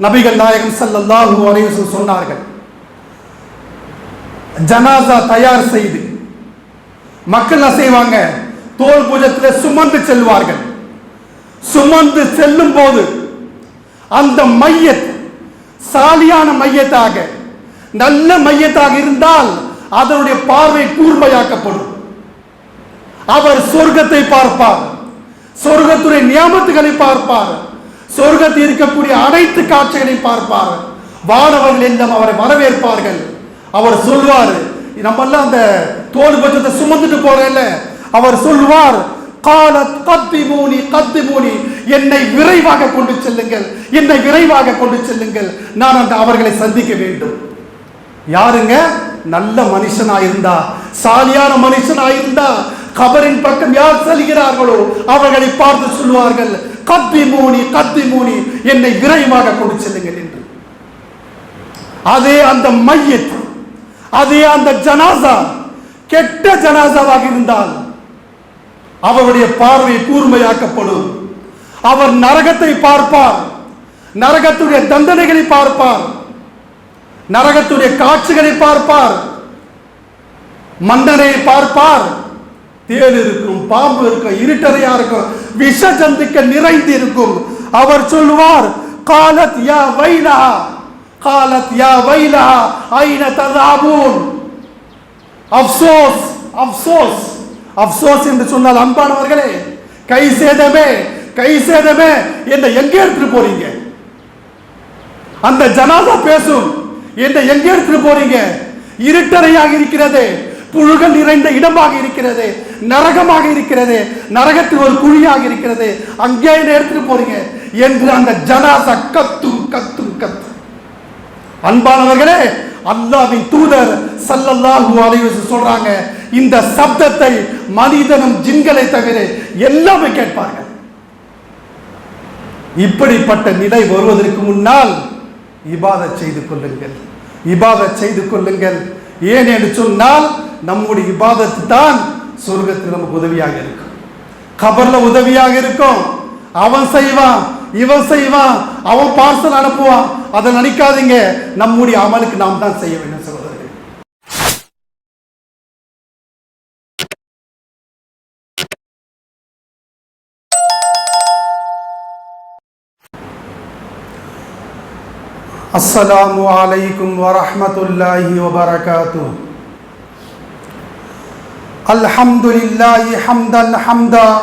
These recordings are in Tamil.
நபிகள் நாயகம் ஸல்லல்லாஹு அலைஹி சொன்னார்கள் ஜனாசா தயார் செய்து மக்கள் என்ன செய்வாங்க? தோல் பூஜத்தில் சுமந்து செல்வார்கள். சுமந்து செல்லும் போது அந்த மையத் சாலியான மையத்தாக நல்ல மையத்தாக இருந்தால் அதனுடைய பார்வை கூர்மையாக்கப்படும். அவர் சொர்க்கத்தை பார்ப்பார் சொர்க்கத்துடைய நியமத்துகளை பார்ப்பார். சொர்க்கத்தில் இருக்கக்கூடிய அனைத்து காட்சிகளையும் பார்ப்பார். வானவர்கள் எல்லாம் அவரை வரவேற்பார்கள். அவர் சொல்வார் நம்மெல்லாம் அந்த தோல் பட்சத்தை சுமந்துட்டு போறேன்ல. அவர் சொல்வார் காலத் கத்திமூனி கத்திமூனி என்னை விரைவாக கொண்டு செல்லுங்கள். என்னை விரைவாக கொண்டு செல்லுங்கள். நான் அந்த அவர்களை சந்திக்க வேண்டும். யாருங்க? நல்ல மனுஷனா இருந்தா சாலியான மனுஷனா இருந்தா கபரின் பக்கம் யார் செல்கிறார்களோ அவர்களை பார்த்து சொல்வார்கள் கத்தி மூனி கத்தி மூனி என்னை விரைவாக கொண்டு செல்லுங்கள் என்று. அதே அந்த மையத் அதே அந்த ஜனாசா கெட்ட ஜனாசாவாக இருந்தால் அவருடைய பார்வை கூர்மையாக்கப்படும். அவர் நரகத்தை பார்ப்பார் நரகத்துடைய தண்டனைகளை பார்ப்பார் நரகத்துடைய காட்சிகளை பார்ப்பார் மன்னரை பார்ப்பார் தேள் இருக்கும் பாம்பு இருக்கும் இருட்டறையா இருக்கும் விஷ ஜந்துக்கள் நிறைந்து இருக்கும் அவர் சொல்லுவார் காலத் யா வைலா காலத் யா வைலா ஐன ததாபூன். அப்சோஸ் அப்சோஸ் அப்சோஸ் என்று சொன்னால் அன்பானவர்களே கை சேதமே கை சேதமே என்ன எங்கே எடுத்துட்டு போறீங்க? அந்த ஜனாதா பேசும் என்ன எங்கே எடுத்துட்டு போறீங்க? இருட்டறையாக இருக்கிறது புழுகள் நிறைந்த இடமாக இருக்கிறது நரகமாக இருக்கிறது நரகத்தில் ஒரு குழியாக இருக்கிறது. அங்கே என்ன எடுத்துட்டு போறீங்க? என்று அந்த ஜனாசா கத்தும் கத்தும் கத்து அன்பானவர்களே அல்லாவின் தூதர் சல்லல்லாஹு அலைஹி சொல்றாங்க இந்த சப்தத்தை மனிதனும் ஜின்களை தவிர எல்லாமே கேட்பார்கள். இப்படிப்பட்ட நிலை வருவதற்கு முன்னால் இபாத செய்து கொள்ளுங்கள். இபாத செய்து கொள்ளுங்கள். ஏன் என்று சொன்னால் நம்முடைய இபாதத்து தான் சொர்க்கத்தில் நமக்கு உதவியாக இருக்கும். கபர்ல உதவியாக இருக்கும். அவன் செய்வான் இவன் செய்வான் அவன் பார்சல் அனுப்புவான். அதை நினைக்காதீங்க நம்முடைய அமலுக்கு நாம் தான் செய்ய வேண்டும் சொல்வது அஸ்ஸலாமு அலைக்கும் வரஹமத்துல்லாஹி வபரகாத்து الحمد لله حمدا حمدا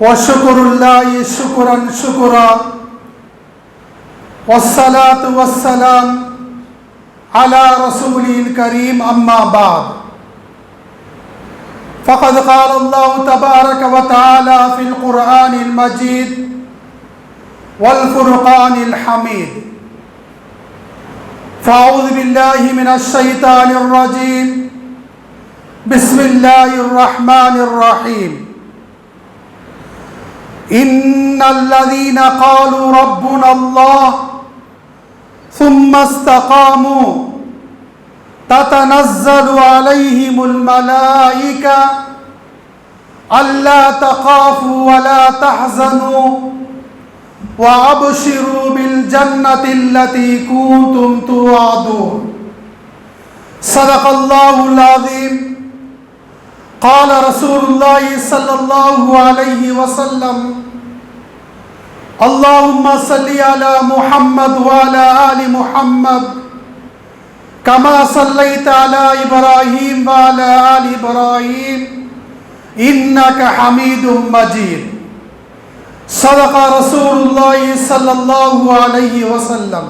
وشكر الله شكرا شكرا والصلاة والسلام على رسوله الكريم أما بعد. فقد قال الله تبارك وتعالى في القرآن المجيد والفرقان الحميد. فأعوذ بالله من الشيطان الرجيم. بسم الله الرحمن الرحيم إن الذين قالوا ربنا الله ثم استقاموا تتنزل عليهم الملائكة ألا تخافوا ولا تحزنوا وأبشروا بالجنة التي كنتم توعدون صدق الله العظيم قال رسول الله صلى الله عليه وسلم اللهم صل على محمد وعلى آل محمد كما صليت على إبراهيم وعلى آل إبراهيم إنك حميد مجيد صدق رسول الله صلى الله عليه وسلم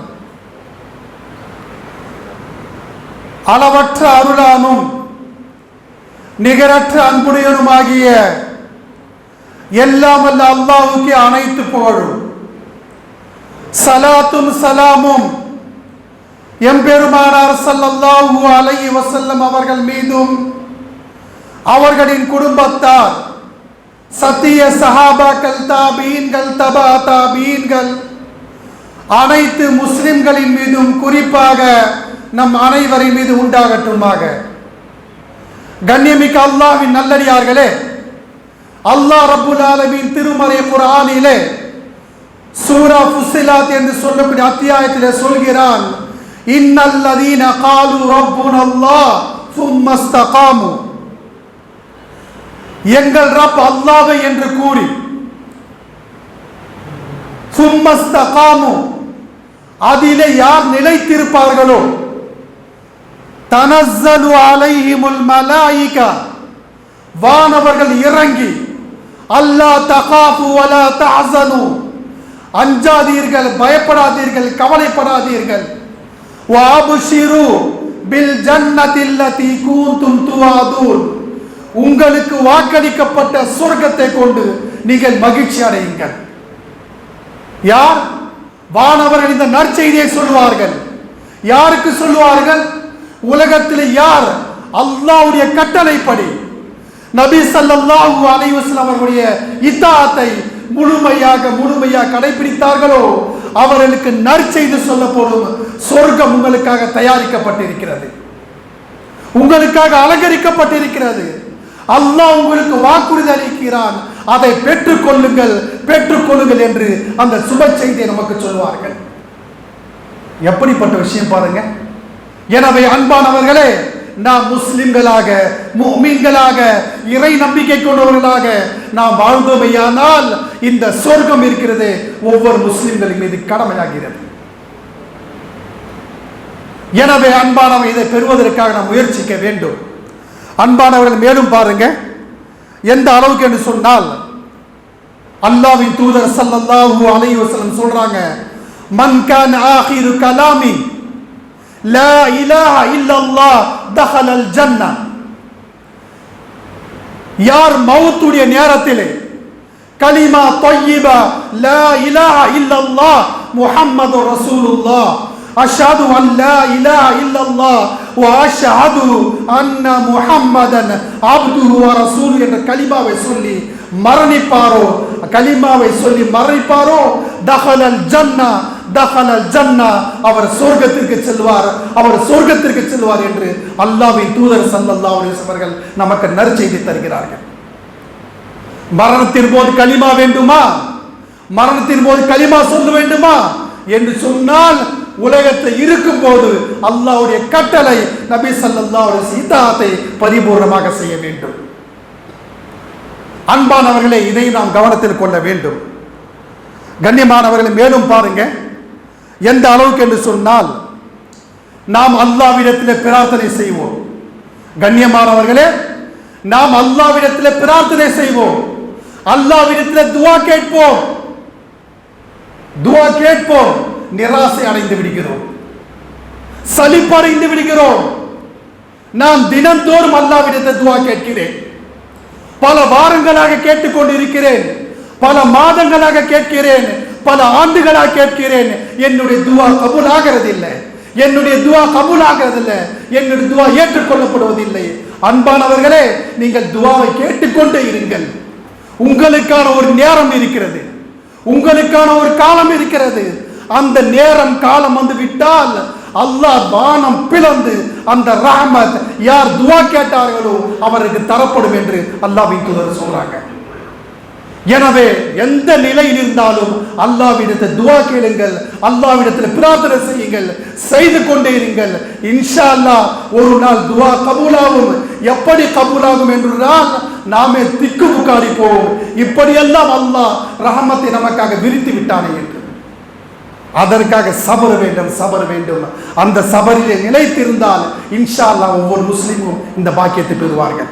అలవట్ల అరులాను நிகரற்ற அன்புடையனுமாகிய எல்லாம் அல்ல அல்லாவுக்கு அனைத்து புகழும். சலாத்தும் சலாமும் எம்பெருமானார் ஸல்லல்லாஹு அலைஹி வசல்லம் அவர்கள் மீதும் அவர்களின் குடும்பத்தார் சத்திய சஹாபாக்கள் தாபீன்கள் தபா தாபீன்கள் அனைத்து முஸ்லிம்களின் மீதும் குறிப்பாக நம் அனைவரின் மீது உண்டாகட்டுமாக. கண்ணியமிக்க அல்லாவின் நல்லடியார்களே அல்லாஹ் ரபுல் ஆலமின் திருமறை குரானிலே சூரா ஃபுசிலாத் என்று சொல்லக்கூடிய அத்தியாயத்திலே சொல்கிறான் இன்னல்லதீன காலு ரப்புன் அல்லாஹ் சும்மஸ்தகாமு எங்கள் ரப் அல்லாஹ்வை என்று கூறி சும்மஸ்தகாமு அதிலே யார் நிலைத்திருப்பார்களோ தனசலு அலைஹிமுல் மலாயிகா. வானவர்கள் இறங்கி அல்லா தகாஃபு வலா தஹசனு அஞ்சாதீர்கள் பயப்படாதீர்கள் கவலைப்படாதீர்கள். வாபுஷிரு பில் ஜன்னத்தில்லதி கூந்தும் துவாதூன். உங்களுக்கு வாக்களிக்கப்பட்ட சொர்க்கத்தை கொண்டு நீங்கள் மகிழ்ச்சி அடையுங்கள். யார்? வானவர்கள் இந்த நற்செய்தியை சொல்வார்கள் யாருக்கு சொல்வார்கள் உலகத்தில் யார் அல்லாவுடைய கட்டளைப்படி நபி சல்லாஹூ அலைஹி அவர்களுடைய இத்தாத்தை முழுமையாக முழுமையாக கடைபிடித்தார்களோ அவர்களுக்கு நற்செய்து சொல்ல போதும் சொர்க்கம் உங்களுக்காக தயாரிக்கப்பட்டிருக்கிறது. உங்களுக்காக அலங்கரிக்கப்பட்டிருக்கிறது. அல்லாஹ் உங்களுக்கு வாக்குறுதி அளிக்கிறான். அதை பெற்றுக்கொள்ளுங்கள் பெற்றுக்கொள்ளுங்கள் என்று அந்த சுப செய்தியை நமக்கு சொல்வார்கள் எப்படிப்பட்ட விஷயம் பாருங்க. எனவே அன்பானவர்களே நாம் முஸ்லிம்களாக முஃமின்களாக இறை நம்பிக்கை கொண்டவர்களாக நாம் வாழ்ந்தோமையானால் இந்த சொர்க்கம் இருக்கிறது. ஒவ்வொரு முஸ்லிம்களின் மீது கடமையாகிறது. எனவே அன்பானவன் இதை பெறுவதற்காக நாம் முயற்சிக்க வேண்டும். அன்பானவர்கள் மேலும் பாருங்க. எந்த அளவுக்கு என்று சொன்னால் அல்லாவின் தூதர் ஸல்லல்லாஹு அலைஹி வஸல்லம் சொல்றாங்க மன் கான ஆகிரு கலாமி லா இலாஹ இல்லல்லாஹ் தஹலல் ஜன்னah யார் மௌத்துடைய நேரத்திலே கலிமா தொய்யிபா லா இலாஹ இல்லல்லாஹ் முஹம்மது ரசூலுல்லாஹ் அஷ்ஹது அன் லா இலாஹ இல்லல்லாஹ் வ அஷ்ஹது அன்ன முஹம்மதன் அப்துஹு வ ரசூலுஹு என்ற கலிமாவை சொல்லி மரணிப்பாரோ கலிமாவை சொல்லி மரணிப்பாரோ தஹலல் ஜன்னா தஹலல் ஜன்னா அவர் சொர்க்கத்திற்கு செல்வார். அவர் சொர்க்கத்திற்கு செல்வார் என்று அல்லாஹ்வின் தூதர் ஸல்லல்லாஹு அலைஹி அவர்கள் நமக்கு நற்செய்தி தருகிறார்கள். மரணத்தின் போது களிமா வேண்டுமா? மரணத்தின் போது களிமா சொல்ல வேண்டுமா? என்று சொன்னால் உலகத்தில் இருக்கும் போது அல்லாஹ்வுடைய கட்டளை நபி ஸல்லல்லாஹு சீதாத்தை பரிபூர்ணமாக செய்ய வேண்டும். அன்பானவர்களே இதை நாம் கவனத்தில் கொள்ள வேண்டும். கண்ணியமானவர்களை மேலும் பாருங்க. எந்த அளவுக்கு என்று சொன்னால் நாம் அல்லாவிடத்தில் பிரார்த்தனை செய்வோம். கண்ணியமானவர்களே நாம் அல்லாவிடத்தில் பிரார்த்தனை செய்வோம். அல்லாவிடத்தில் துவா கேட்போம். துவா கேட்போம். நிராசை அடைந்து விடுகிறோம். சலிப்படைந்து விடுகிறோம். நான் தினந்தோறும் அல்லாவிடத்தில் துவா கேட்கிறேன். பல வாரங்களாக கேட்டுக்கொண்டிருக்கிறேன். பல மாதங்களாக கேட்கிறேன் பல ஆண்டுகளாக கேட்கிறேன் என்னுடைய துவா கபூல் ஆகிறதில்லை என்னுடைய துவா கபூல் ஆகிறதில்லை என்னுடைய துவா ஏற்றுக்கொள்ளப்படுவதில்லை. அன்பானவர்களே நீங்கள் துவாவை கேட்டுக்கொண்டே இருங்கள். உங்களுக்கான ஒரு நேரம் இருக்கிறது. உங்களுக்கான ஒரு காலம் இருக்கிறது. அந்த நேரம் காலம் வந்து விட்டால் அல்லாஹ் வானம் பிளந்து அந்த ரஹமத் யார் துவா கேட்டார்களோ அவருக்கு தரப்படும் என்று அல்லாஹ்வின் தூதர் சொல்றாங்க. எனவே எந்த நிலையில் இருந்தாலும் அல்லாவிடத்தில் துவா கேளுங்கள் அல்லாவிடத்தில் பிரார்த்தனை செய்யுங்கள் செய்து கொண்டே இருங்கள். இன்ஷா அல்லாஹ் ஒரு நாள் துவா கபூலாகும். எப்படி கபூலாகும் என்றுதான் நாமே திக்கு முக்காடி போவோம். இப்படியெல்லாம் அல்லாஹ் ரஹமத்தை நமக்காக விரித்து விட்டானே என்று. அதற்காக சபர் வேண்டும் சபர வேண்டும். அந்த சபரிலே நிலைத்திருந்தால் இன்ஷா அல்லாஹ் ஒவ்வொரு முஸ்லீமும் இந்த பாக்கியத்தை பெறுவார்கள்.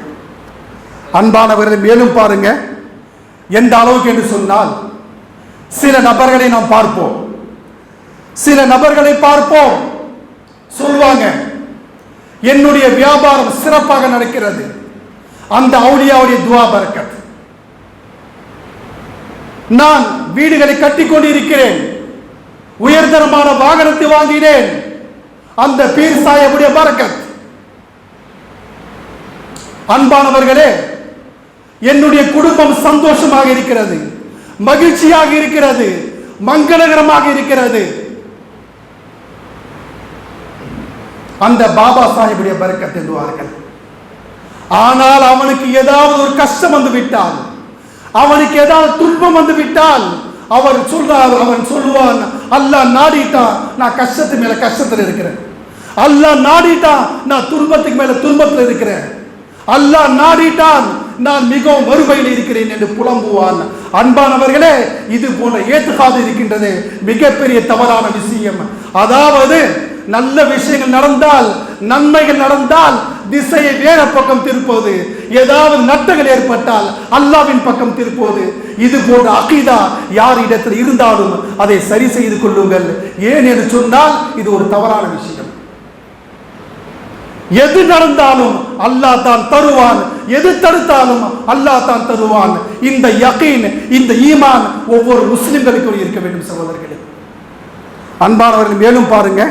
அன்பானவர்கள் மேலும் பாருங்க. எந்த அளவுக்கு என்று சொன்னால் சில நபர்களை நாம் பார்ப்போம். சில நபர்களை பார்ப்போம். சொல்வாங்க என்னுடைய வியாபாரம் சிறப்பாக நடக்கிறது. அந்த அவுலியாவுடைய துவா பரக்கத். நான் வீடுகளை கட்டி கொண்டிருக்கிறேன் உயர்தரமான வாகனத்தை வாங்கினேன். அந்த பீர் சாயபுடைய பரக்கத். அன்பானவர்களே என்னுடைய குடும்பம் சந்தோஷமாக இருக்கிறது மகிழ்ச்சியாக இருக்கிறது மங்களகரமாக இருக்கிறது. அந்த பாபா சாஹிபுடைய பறக்கத்தை என்றுவார்கள் ஆனால் அவனுக்கு ஏதாவது ஒரு கஷ்டம் வந்து விட்டால் அவனுக்கு ஏதாவது துன்பம் வந்து விட்டால் அவர் சொல்றார் அவன் சொல்லுவான் அல்லாஹ் நாடிட்டான் நான் கஷ்டத்து மேல கஷ்டத்துல இருக்கிறேன். அல்லாஹ் நாடிட்டான் நான் துன்பத்துக்கு மேல துன்பத்துல இருக்கிறேன். அல்லாஹ் நாடிட்டான் நான் மிகவும் வறுமையில் இருக்கிறேன் என்று புலம்புவான். அன்பானவர்களே இது போன்ற ஏற்றுக்காது இருக்கின்றது. மிகப்பெரிய தவறான விஷயம். அதாவது நல்ல விஷயங்கள் நடந்தால் நன்மைகள் நடந்தால் திசையை வேற பக்கம் திருப்பது. ஏதாவது நட்டங்கள் ஏற்பட்டால் அல்லாவின் பக்கம் திருப்பது. இது போன்ற அகிதா யார் இடத்தில் இருந்தாலும் அதை சரி செய்து கொள்ளுங்கள். ஏன் என்று சொன்னால் இது ஒரு தவறான விஷயம். எது நடந்தாலும் அல்லாஹ் தான் தருவான். எது தடுத்தாலும் அல்லாஹ் தான் தருவான். இந்த யகீன் இந்த ஈமான் ஒவ்வொரு முஸ்லிம்களுக்கும் இருக்க வேண்டும் சகோதரர்களே. அன்பானவர்கள் மேலும் பாருங்க.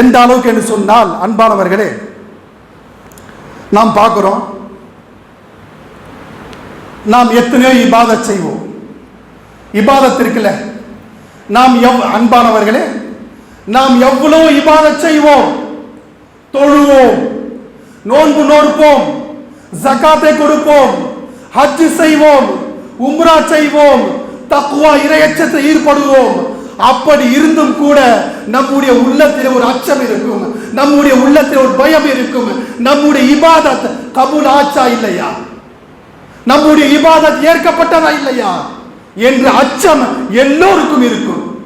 எந்த அளவுக்கு என்று சொன்னால் அன்பானவர்களே நாம் பார்க்கிறோம். நாம் எத்தனையோ இபாத செய்வோம். இபாதத் இருக்குல்ல. நாம் எவ் அன்பானவர்களே நாம் எவ்வளவு இபாத செய்வோம். தொழுவோம். நோன்பு நோற்போம். ஜக்காத்தை கொடுப்போம். ஹஜ் செய்வோம். உம்ரா செய்வோம். தக்குவா இரையச்சத்தை ஈடுபடுவோம். அப்படி இருந்தும் கூட நம்முடைய உள்ளத்தில் ஒரு அச்சம் இருக்கும். நம்முடைய உள்ளத்தில் ஒரு பயம் இருக்கும். நம்முடைய இபாதத் கபூல் ஆச்சா இல்லையா? நம்முடைய இபாதத் ஏற்கப்பட்டதா இல்லையா? என்ற அச்சம் எல்லோருக்கும் இருக்கும்.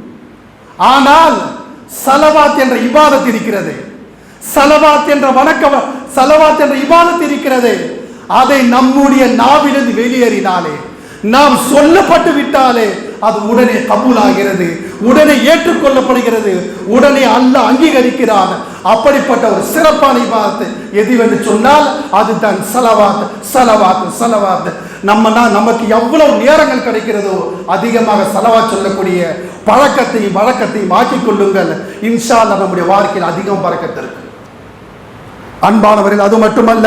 ஆனால் சலவாத் என்ற இபாதத் இருக்கிறது. சலவாத் என்ற வணக்க சலவாத் என்ற இபாதத் இருக்கிறது. அதை நம்முடைய நாவிலிருந்து வெளியேறினாலே நாம் சொல்லப்பட்டு விட்டாலே அது உடனே கபூலாகிறது உடனே ஏற்றுக்கொள்ளப்படுகிறது உடனே அல்ல அங்கீகரிக்கிறான். அப்படிப்பட்ட ஒரு சிறப்பான இபாதத்து எதுவென்று சொன்னால் அதுதான் சலவாத் சலவாத் சலவாத். நம்ம நான் நமக்கு எவ்வளவு நேரங்கள் கிடைக்கிறதோ அதிகமாக செலவா சொல்லக்கூடிய பழக்கத்தையும் வழக்கத்தையும் மாற்றிக் கொள்ளுங்கள். இன்ஷா நம்முடைய வாழ்க்கையில் அதிகம் பறக்கத்திற்கு அன்பானவர்கள் அது மட்டுமல்ல.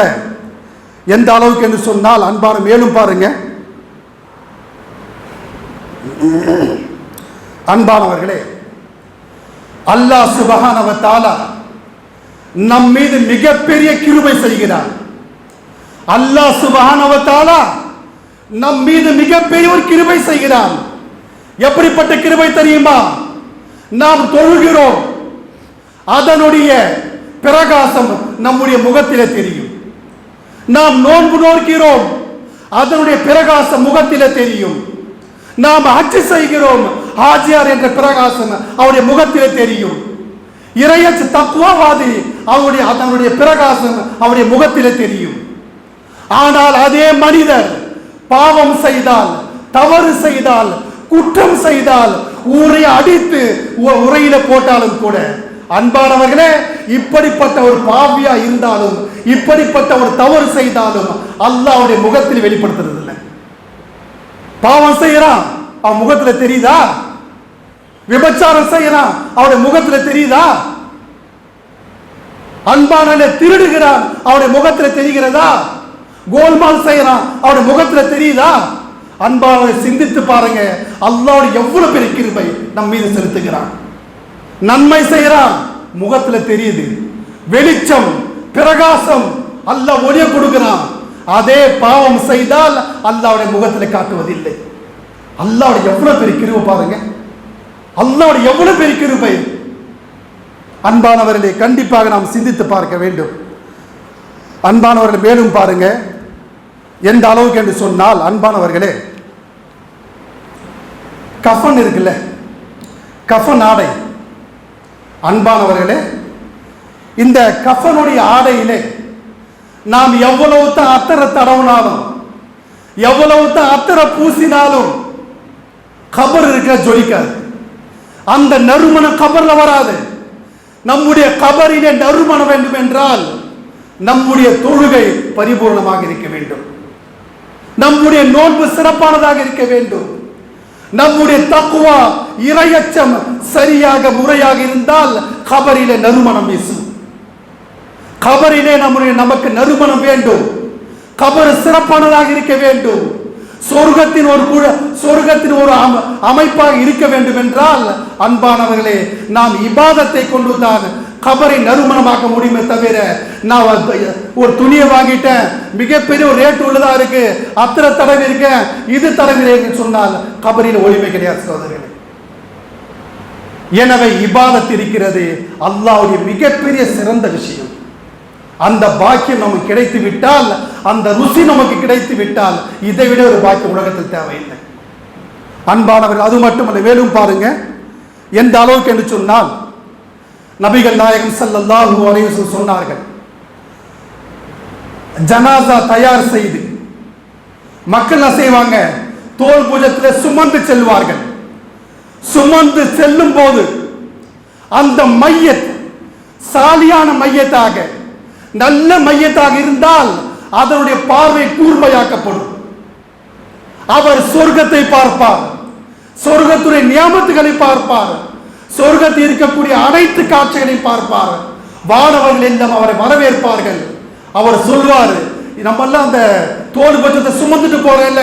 எந்த அளவுக்கு என்று சொன்னால் அன்பான மேலும் பாருங்க. அன்பானவர்களே அல்லாஹ் சுபஹானவ தாலா நம் மீது மிகப்பெரிய கிருபை செய்கிறார் அல்லாஹ் சுபஹானவ தாலா நம் மீது மிகப்பெரிய ஒரு கிருபை செய்கிறான். எப்படிப்பட்ட கிருபை தெரியுமா? நாம் தொழுகிறோம். அதனுடைய பிரகாசம் நம்முடைய முகத்திலே தெரியும். நாம் நோன்பு நோக்கிறோம் அதனுடைய பிரகாசம் முகத்திலே தெரியும். நாம் ஆட்சி செய்கிறோம் ஆஜியார் என்ற பிரகாசம் அவருடைய முகத்திலே தெரியும். இறையச்சு தக்குவாவாதி அவருடைய அதனுடைய பிரகாசம் அவருடைய முகத்திலே தெரியும். ஆனால் அதே மனிதர் பாவம் செய்தால் தவறு செய்தால் குற்றம் செய்தால் ஊரை அடித்து உரையில போட்டாலும் கூட அன்பானவர்களே இப்படிப்பட்ட ஒரு பாவியா இருந்தாலும் இப்படிப்பட்ட ஒரு தவறு செய்தாலும் அல்லாஹ்வுடைய முகத்தில் வெளிப்படுத்துறது இல்லை பாவம் செய்யறான் அவன் முகத்துல தெரியுதா? விபச்சாரம் செய்யறான் அவருடைய முகத்துல தெரியுதா? அன்பான திருடுகிறான் அவருடைய முகத்துல தெரிகிறதா? கோல்மால் செய்யறான் அவருடைய முகத்துல தெரியுதா? அன்பான சிந்தித்து பாருங்க அல்லாஹ் எவ்வளவு பெரிய கிருபை நம் மீது செலுத்துகிறான். நன்மை செய்யறான் முகத்துல தெரியுது. வெளிச்சம் பிரகாசம் அல்ல ஒளிய கொடுக்கிறான். அதே பாவம் செய்தால் அல்லாவுடைய முகத்துல காட்டுவதில்லை. அல்லாவுடைய எவ்வளவு பெரிய கிருபை பாருங்க. அல்லாவுடைய எவ்வளவு பெரிய கிருபை. அன்பானவர்களை கண்டிப்பாக நாம் சிந்தித்து பார்க்க வேண்டும். அன்பானவர்கள் மேலும் பாருங்க. எந்த அளவுக்கு என்று சொன்னால் அன்பானவர்களே கஃபன் இருக்குல்ல. கஃபன் ஆடை. அன்பானவர்களே இந்த கஃபனுடைய ஆடையிலே நாம் எவ்வளவு தான் அத்தரை தடவுனாலும் எவ்வளவு தான் அத்தரை பூசினாலும் கபர் இருக்க ஜொலிக்காது. அந்த நறுமணம் கபர்ல வராது. நம்முடைய கபரிலே நறுமணம் வேண்டும் என்றால் நம்முடைய தொழுகை பரிபூர்ணமாக இருக்க வேண்டும். நம்முடைய நோன்பு சிறப்பானதாக இருக்க வேண்டும். நம்முடைய தக்குவா இரையச்சம் சரியாக முறையாக இருந்தால் கபரிலே நறுமணம் வீசும். கபரிலே நம்முடைய நமக்கு நறுமணம் வேண்டும். கபர் சிறப்பானதாக இருக்க வேண்டும். சொர்க்கத்தின் ஒரு குழ சொர்க்கத்தின் ஒரு அமைப்பாக இருக்க வேண்டும் என்றால் அன்பானவர்களே நாம் இபாதத்தை கொண்டு தான் கபரை நறுமணமாக்க முடியுமே தவிர நான் ஒரு துணியை வாங்கிட்டேன். மிகப்பெரிய ஒரு ரேட் உள்ளதா இருக்கு. அத்தனை தடவை இருக்கேன். இது தடவை சொன்னால் கபரில் ஒளிமை கிடையாது சோதரர்களே எனவே இபாதத் இருக்கிறது. அல்லாவுடைய மிகப்பெரிய சிறந்த விஷயம். அந்த பாக்கியம் நமக்கு கிடைத்து விட்டால் அந்த ருசி நமக்கு கிடைத்து விட்டால் இதை விட ஒரு பாக்கியம் உலகத்தில் தேவையில்லை. அன்பானவர்கள் அது மட்டுமல்ல மேலும் பாருங்க. எந்த அளவுக்கு என்று சொன்னால் நபிகள் நாயகம் ஸல்லல்லாஹு அலைஹி சொன்னார்கள் ஜனாசா தயார் செய்து மக்கள் என்ன செய்வாங்க? தோல் பூஜத்தில் சுமந்து செல்வார்கள். சுமந்து செல்லும் போது அந்த மையத் சாலியான மையத்தாக நல்ல மையத்தாக இருந்தால் அதனுடைய பார்வை கூர்மையாக்கப்படும். அவர் சொர்க்கத்தை பார்ப்பார் சொர்க்கத்துடைய நியமத்துகளை பார்ப்பார். சொர்க்கத்தில் இருக்கக்கூடிய அனைத்து காட்சிகளையும் பார்ப்பார் வானவர்கள் எல்லாம் அவரை வரவேற்பார்கள். அவர் சொல்வார் நம்ம எல்லாம் அந்த தோல் பட்சத்தை சுமந்துட்டு போறேன்ல.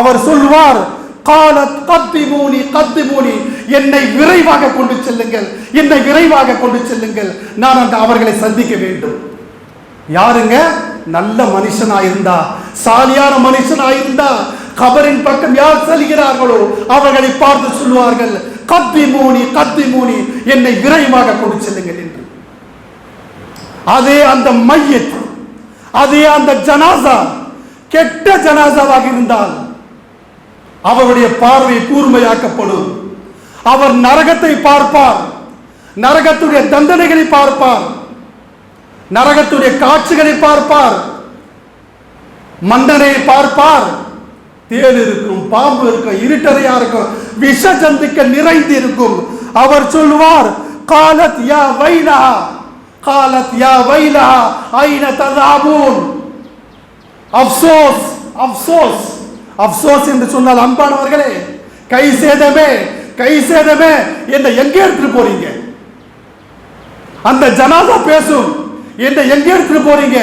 அவர் சொல்வார் கால கத்தி மூனி கத்தி மூனி என்னை விரைவாக கொண்டு செல்லுங்கள் என்னை விரைவாக கொண்டு செல்லுங்கள். நான் அந்த அவர்களை சந்திக்க வேண்டும். யாருங்க? நல்ல மனுஷனா இருந்தா சாலியான மனுஷனா இருந்தா கபரின் பக்கம் யார் செல்கிறார்களோ அவர்களை பார்த்து சொல்வார்கள் கத்தி மூனி கத்தி மூனி என்னை விரைவாக கொண்டு செல்லுங்கள் என்று. அதே அந்த மையத் அதே அந்த ஜனாசா கெட்ட ஜனாசாவாக இருந்தால் அவருடைய பார்வை கூர்மையாக்கப்படும். அவர் நரகத்தை பார்ப்பார் நரகத்துடைய தண்டனைகளை பார்ப்பார் நரகத்துடைய காட்சிகளை பார்ப்பார் மன்னனை பார்ப்பார் தேள் இருக்கும் பாம்பு இருக்கும் இருட்டறையா இருக்கும் விஷ ஜந்துக்கள் நிறைந்து இருக்கும் அவர் சொல்வார் காலத் யா வைலா காலத் யா வைலா ஐன ததாபூன். அப்சோஸ் அப்சோஸ் அப்சோஸ் என்று சொன்னால் அன்பானவர்களே கை சேதமே கை சேதமே என்ன எங்கே எடுத்துட்டு போறீங்க? அந்த ஜனாதா பேசும் என்ன எங்கே எடுத்துட்டு போறீங்க?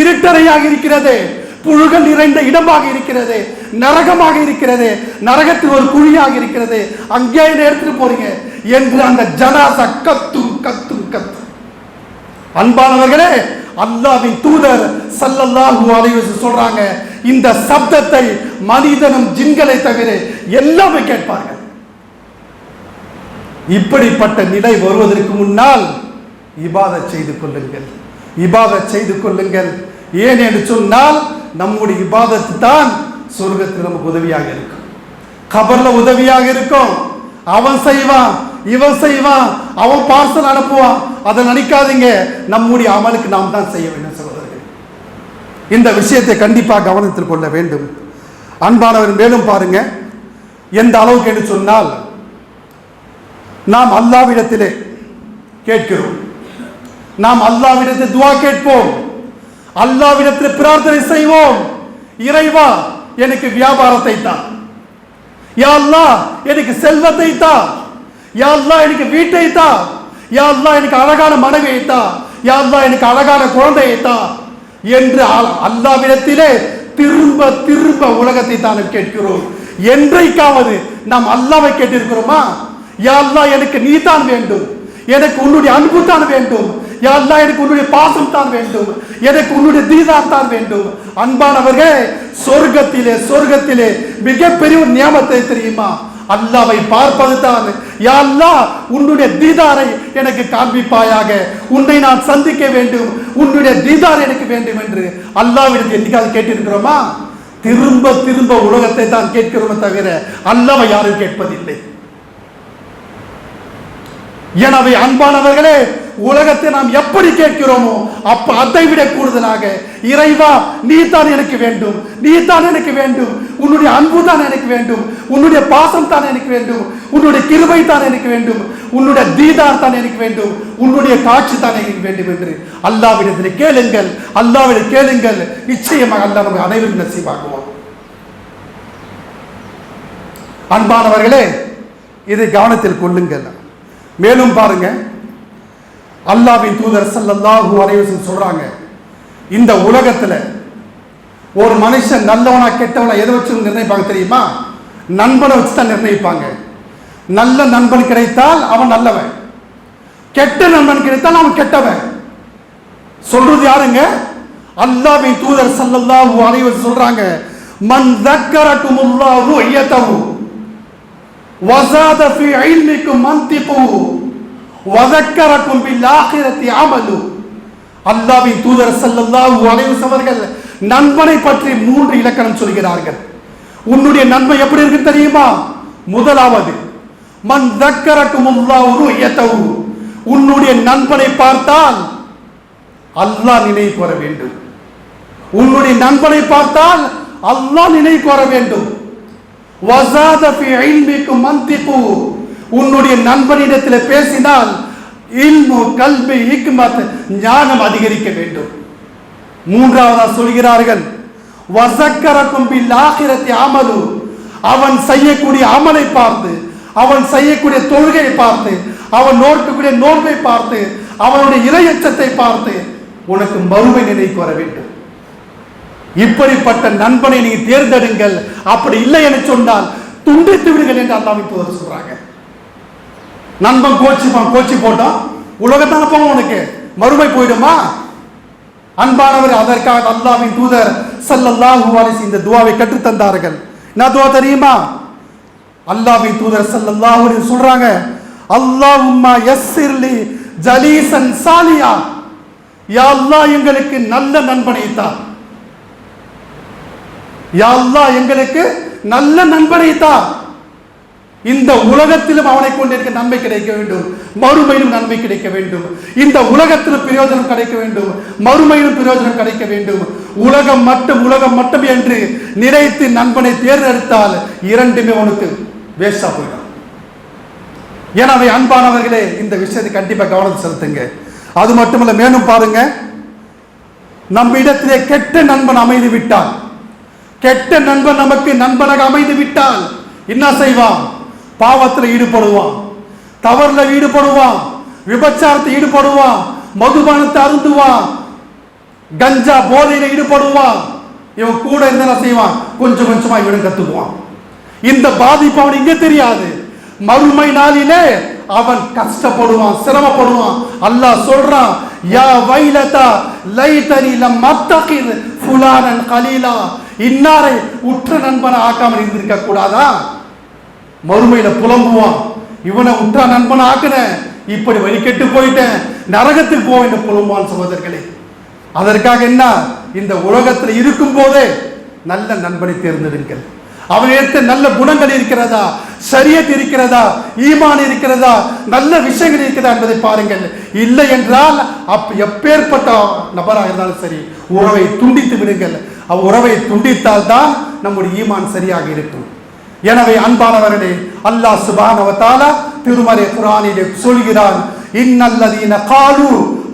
இருட்டறையாக இருக்கிறது புழுகள் நிறைந்த இடமாக இருக்கிறது நரகமாக இருக்கிறது நரகத்தில் ஒரு குழியாக இருக்கிறது. அங்கே எடுத்துட்டு போறீங்க? என்று அந்த ஜனாசா கத்தும் கத்தும் கத்தும். அன்பானவர்களே அல்லாவின் தூதர் சல்லல்லாஹு அலைவசு சொல்றாங்க இந்த சப்தத்தை மனிதனும் ஜின்களை தவிர எல்லாமே கேட்பார்கள். இப்படிப்பட்ட நிலை வருவதற்கு முன்னால் இபாத செய்து கொள்ளுங்கள். இபாத செய்து கொள்ளுங்கள். ஏன் என்று சொன்னால் நம்முடைய இபாதத்து தான் சொர்க்கத்தில் நமக்கு உதவியாக இருக்கும். கபர்ல உதவியாக இருக்கும். அவன் செய்வான் இவன் செய்வான் அவன் பார்சல் அனுப்புவான். அதை நினைக்காதீங்க நம்முடைய அமலுக்கு நாம் தான் செய்ய வேண்டும் சகோதரர்கள். இந்த விஷயத்தை கண்டிப்பாக கவனத்தில் கொள்ள வேண்டும். அன்பானவர் மேலும் பாருங்க. எந்த அளவுக்கு என்று சொன்னால் நாம் அல்லாவிடத்திலே கேட்கிறோம். நாம் அல்லாவிடத்தில் துவா கேட்போம். அல்லாவிடத்தில் பிரார்த்தனை செய்வோம். இறைவா எனக்கு வியாபாரத்தை தான் யாழ்லா எனக்கு செல்வத்தை தா. யாழ்லா எனக்கு வீட்டை தா. யாழ்லா எனக்கு அழகான மனைவியை தா. யாழ்லா எனக்கு அழகான குழந்தையை தா. என்று அல்லாவிடத்திலே திரும்ப திரும்ப உலகத்தை தான் கேட்கிறோம். என்றைக்காவது நாம் அல்லாவை கேட்டிருக்கிறோமா? யாழ்லா எனக்கு நீ தான் வேண்டும். எனக்கு உன்னுடைய அன்பு தான் வேண்டும். யா எனக்கு உன்னுடைய பாசம் தான் வேண்டும். எனக்கு உன்னுடைய தீதார் தான் வேண்டும். அன்பானவர்கள் சொர்க்கத்திலே சொர்க்கத்திலே மிகப்பெரிய ஒரு நியமத்தை தெரியுமா? அல்லாவை பார்ப்பது தான். யா அல்லாஹ் உன்னுடைய தீதாரை எனக்கு காண்பிப்பாயாக. உன்னை நான் சந்திக்க வேண்டும். உன்னுடைய தீதார் எனக்கு வேண்டும் என்று அல்லாவிடத்தில் என்னைக்காவது கேட்டிருக்கிறோமா? திரும்ப திரும்ப உலகத்தை தான் கேட்கிறோமே தவிர அல்லாவை யாரும் கேட்பதில்லை. எனவே அன்பானவர்களே உலகத்தை நாம் எப்படி கேட்கிறோமோ அப்ப அதை விட கூடுதலாக இறைவா நீ தான் எனக்கு வேண்டும் நீ தான் எனக்கு வேண்டும் உன்னுடைய அன்பு தான் எனக்கு வேண்டும் உன்னுடைய பாசம் தான் எனக்கு வேண்டும் உன்னுடைய கிருபை தான் எனக்கு வேண்டும் உன்னுடைய தீதார் தான் எனக்கு வேண்டும் உன்னுடைய காட்சி தான் எனக்கு வேண்டும் என்று அல்லாவிடத்தில் கேளுங்கள் அல்லாவிடம் கேளுங்கள். நிச்சயமாக அல்லா நம்ம அனைவரும் நசீவாக்குவோம் அன்பானவர்களே இதை கவனத்தில் கொள்ளுங்கள். மேலும் பாருங்க. அல்லாவின் தூதர் ஸல்லல்லாஹு அலைஹி சொல்றாங்க இந்த உலகத்துல ஒரு மனுஷன் நல்லவனா கெட்டவனா எதை வச்சு நிர்ணயிப்பாங்க தெரியுமா? நண்பனை வச்சு தான் நிர்ணயிப்பாங்க. நல்ல நண்பன் கிடைத்தால் அவன் நல்லவன். கெட்ட நண்பன் கிடைத்தால் அவன் கெட்டவன். சொல்றது யாருங்க? அல்லாவின் தூதர் ஸல்லல்லாஹு அலைஹி சொல்றாங்க மன் தக்கரகுமுல்லாஹு ஐயதஹு وزاد في علمكم منطقه وذكركم بالآخرة عمله. அல்லாவின் தூதர் சல்லல்லாஹு அலைவஸ் அவர்கள் நண்பனை பற்றி மூன்று இலக்கணம் சொல்கிறார்கள். உன்னுடைய நன்மை எப்படி இருக்கு தெரியுமா? முதலாவது மண் தக்கரக்கும் உல்லாஹு உன்னுடைய நண்பனை பார்த்தால் அல்லாஹ் நினைவு கோர வேண்டும். உன்னுடைய நண்பனை பார்த்தால் அல்லாஹ் நினைவு கோர வேண்டும். உன்னுடைய நண்பனிடத்தில் பேசினால் இல்மு கல்வி ஹிக்மத் ஞானம் அதிகரிக்க வேண்டும். மூன்றாவதா சொல்கிறார்கள் வசக்கரக்கும் பில் ஆகிரத்தி அமலு. அவன் செய்யக்கூடிய அமலை பார்த்து அவன் செய்யக்கூடிய தொழுகையை பார்த்து அவன் நோக்கக்கூடிய நோன்பை பார்த்து அவனுடைய இரையச்சத்தை பார்த்து உனக்கு மறுமை நினைக்கு வர வேண்டும். இப்படிப்பட்ட நண்பனை நீ தேர்ந்தெடுங்கள். அப்படி இல்லை என சொன்னால் துண்டித்து விடுங்கள் என்று அல்லாவின் தூதர் சொல்றாங்க. நண்பன் கோச்சிப்பான் கோச்சி போட்டான் உலகத்தான போவோம் உனக்கு. மறுமை போயிடுமா? அன்பானவர் அதற்காக அல்லாவின் தூதர் சல்லல்லாஹு அலைஹி இந்த துவாவை கற்றுத் தந்தார்கள் என்ன துவா தெரியுமா? அல்லாவின் தூதர் சல்லல்லாஹு அலைஹி சொல்றாங்க அல்லாஹும்மா யஸ்ஸிர்லி ஜலீசன் சாலியா யா அல்லாஹ் எங்களுக்கு நல்ல நண்பனை தான் யாழ்லா எங்களுக்கு நல்ல நண்பனை தா. இந்த உலகத்திலும் அவனை கொண்டிருக்க நன்மை கிடைக்க வேண்டும். மறுமையிலும் நன்மை கிடைக்க வேண்டும். இந்த உலகத்திலும் பிரயோஜனம் கிடைக்க வேண்டும். மறுமையிலும் பிரயோஜனம் கிடைக்க வேண்டும். உலகம் மட்டும் உலகம் மட்டும் என்று நினைத்து நண்பனை தேர்ந்தெடுத்தால் இரண்டுமே உனக்கு வேஸ்டா போயிடும். எனவே அன்பானவர்களே இந்த விஷயத்தை கண்டிப்பாக கவனம் செலுத்துங்க. அது மட்டுமல்ல மேலும் பாருங்க. நம்ம இடத்திலே கெட்ட நண்பன் அமைந்து விட்டால் கெட்ட நண்பன் நமக்கு நண்பனாக அமைந்து விட்டால் என்ன செய்வான்? பாவத்தில் ஈடுபடுவான். தவறில் ஈடுபடுவான். விபச்சாரத்தில் ஈடுபடுவான். மதுபானத்தை அருந்துவான். கஞ்சா போதையில் ஈடுபடுவான். இவன் கூட என்ன செய்வான்? கொஞ்சம் கொஞ்சமா இவனும் கத்துக்குவான். இந்த பாதிப்பு அவன் இங்கே தெரியாது. மறுமை நாளிலே அவன் கஷ்டப்படுவான் சிரமப்படுவான். அல்லாஹ் சொல்றான் யா வைலதா லைதனி லம் அத்தகிர் ஃபுலானன் கலீலா. இன்னாரை உற்ற நண்பனை ஆக்காமல் இருந்திருக்க கூடாதா? மறுமையில புலம்புவான். இவனை உற்ற நண்பனை ஆக்கின. இப்படி வழிகெட்டு போயிட்டேன். நரகத்துக்கு போவேன் என்று புலம்புவான் சகோதரர்களே. அதற்காக என்ன? இந்த உலகத்தில் இருக்கும் போதே நல்ல நண்பனை தேர்ந்தெடுங்கள். அவனிடத்தில் நல்ல குணங்கள் இருக்கிறதா? சரியத் இருக்கிறதா? ஈமான் இருக்கிறதா? நல்ல விஷயங்கள் இருக்கிறதா என்பதை பாருங்கள். இல்லை என்றால் அப் எப்பேற்பட்ட நபராக இருந்தாலும் சரி உறவை துண்டித்து விடுங்கள். அவ் உறவை துண்டித்தால் தான் நம்முடைய ஈமான் சரியாக இருக்கும். எனவே அன்பானவர்களே அல்லாஹ் சுபானவத்தால திருமலை குரானிலே திருமறை குர்ஆனிலே சொல்கிறான் இன்னல்லதீன காலு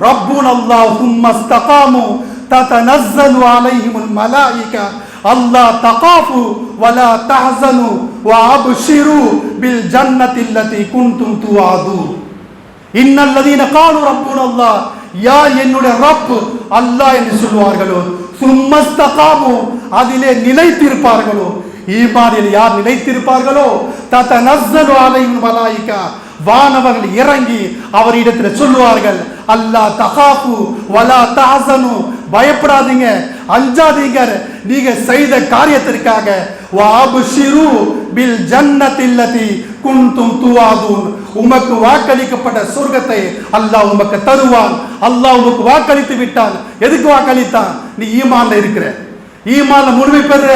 ரப்புன அல்லாஹும் அஸ்தகாமு இஸ்தகாமு ததனஸ்ஸலு அலைஹிமுல் மலாயிகா. அல்லாஹ் தகாஃபு வலா தஹ்சனு வ அப்ஷிரு பில் ஜன்னத்தி அல்லதி குன்தும் துஆதூன் இன்னல்லதீன காலு ரப்புன அல்லாஹ். யார் என்னுடைய ரப் அல்லாஹ் என்று சொல்வார்களோ சும்மஸ்தகாமோ அதிலே நிலைத்திருப்பார்களோ ஈமானில் யார் நிலைத்திருப்பார்களோ தத்த நஸ்ஸலு அலைஹிம் மலாயிகா வானவர்கள் இறங்கி அவரிடத்தில் சொல்லுவார்கள் அல்லாஹ் தகாஃபு வலா தஹசனு பயப்படாதீங்க. அஞ்சாதீங்க நீங்க செய்த காரியத்திற்காக. வாபுஷிரு பில் ஜன்னத்தில்லதி குன்தும் துவாதூன். உமக்கு வாக்களிக்கப்பட்ட சொர்க்கத்தை அல்லாஹ் உமக்கு தருவான். அல்லாஹ் உமக்கு வாக்களித்து விட்டான். எதுக்கு வாக்களித்தான்? நீ ஈமான்ல இருக்கிற. ஈமான்ல முழுமை பெறுற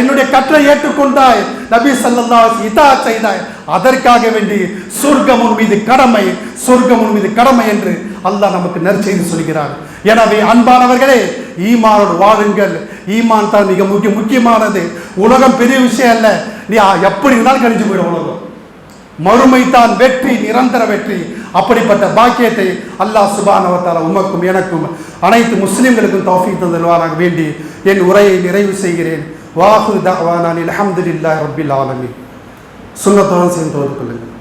என்னுடைய கற்றை ஏற்றுக்கொண்டாய். நபி சல்லா இதா செய்தாய். அதற்காக வேண்டி சொர்க்கம் உன் மீது கடமை சொர்க்கம் உன் மீது கடமை என்று அல்லாஹ் நமக்கு நற்செய்து சொல்கிறார் எனவே அன்பானவர்களே ஈமானோடு வாழுங்கள். ஈமான் தான் மிக முக்கிய முக்கியமானது. உலகம் பெரிய விஷயம் அல்ல. நீ எப்படி இருந்தாலும் கழிஞ்சு போயிடும் உலகம். மறுமை தான் வெற்றி நிரந்தர வெற்றி. அப்படிப்பட்ட பாக்கியத்தை அல்லாஹ் சுபானவத்தால உமக்கும் எனக்கும் அனைத்து முஸ்லிம்களுக்கும் தௌஃபீக் தந்தல்வாராக வேண்டி என் உரையை நிறைவு செய்கிறேன். வாஹு தவானான் அஹமதுல்லா ரபில் ஆலமி சுன்னத்துடன் சேர்ந்து கொள்ளுங்கள்.